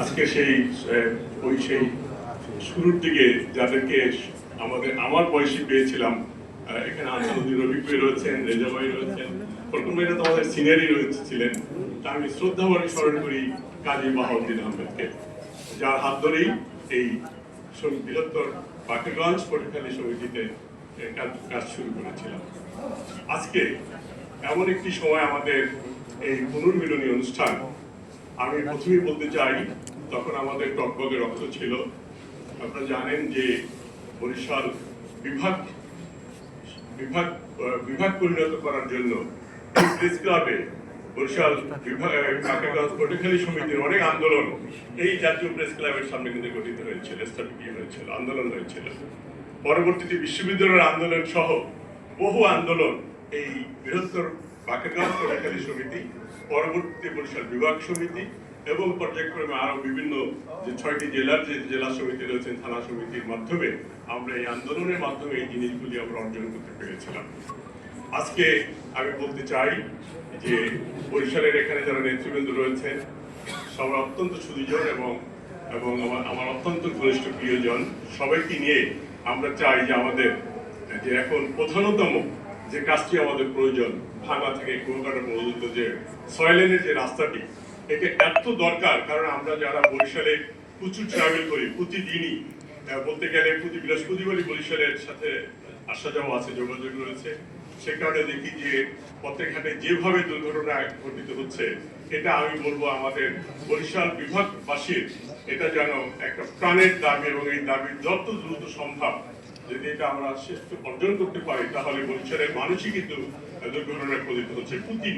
আজকে সেই ওই সেই শুরুর দিকে যাদেরকে আমাদের, আমার বয়সী পেয়েছিলাম এখানে আসাদুদ্দিন রফিক ভাই রয়েছেন, রেজা ভাই রয়েছেন, প্রথম ভাইরা তো আমাদের সিনিয়রই রয়েছে ছিলেন তা আমি শ্রদ্ধা ভরে স্মরণ করি কাজী বাহাউদ্দিন আহমেদকে, যার হাত ধরেই এই বৃহত্তর বাকেগঞ্জ পটুখালী সমিতিতে কাজ শুরু করেছিলাম। আজকে এমন একটি সময় আমাদের এই পুনর্মিলনী অনুষ্ঠান, আমি প্রথমেই বলতে চাই তখন আমাদের টকবগে রক্ত ছিল। আপনারা জানেন যে বরিশাল বিভাগ বিভাগ বিভাগ পরিণত করার জন্য প্রেস ক্লাবে বরিশাল সমিতির অনেক আন্দোলন এই জাতীয় প্রেস ক্লাবের সামনে কিন্তু গঠিত হয়েছিল হয়েছিল, আন্দোলন হয়েছিল। পরবর্তীতে বিশ্ববিদ্যালয়ের আন্দোলন সহ বহু আন্দোলন এই বৃহত্তর সমিতি, পরবর্তীতে বরিশাল বিভাগ সমিতি এবং পর্যায়ক্রমে আরও বিভিন্ন যে ছয়টি জেলার যে জেলা সমিতি রয়েছেন থানা সমিতির মাধ্যমে আমরা এই আন্দোলনের মাধ্যমে এই জিনিসগুলি আমরা অর্জন করতে পেরেছিলাম। আজকে আমি বলতে চাই যে বরিশালের এখানে যারা নেতৃবৃন্দ রয়েছেন, সবার অত্যন্ত সুদীজন এবং এবং আমার আমার অত্যন্ত ঘনিষ্ঠ প্রিয়জন, সবাইকে নিয়ে আমরা চাই যে আমাদের, যে এখন প্রধানতম যে কাজটি আমাদের প্রয়োজন ভাঙা থেকে কুয়াকাটা পর্যন্ত যে সয়লেনের যে রাস্তাটি এটা এত দরকার, কারণ আমরা যারা বরিশালে প্রচুর ট্রাভেল করি, প্রতিদিনই বলতে গেলে প্রতি বৃহস্পতিবারই বরিশালের সাথে আসা যাওয়া আছে, যোগাযোগ রয়েছে। সে কারণে দেখি যে ঘাটে যেভাবে দুর্ঘটনা ঘটিত হচ্ছে, এটা আমি বলব আমাদের বরিশাল বিভাগবাসীর, এটা যেন একটা প্রাণের দাবি এবং এই দাবি যত দ্রুত সম্ভব, যদি এটা আমরা শেষ অর্জন করতে পারি, তাহলে বরিশালের মানুষই কিন্তু দুর্ঘটনায় পতিত হচ্ছে প্রতি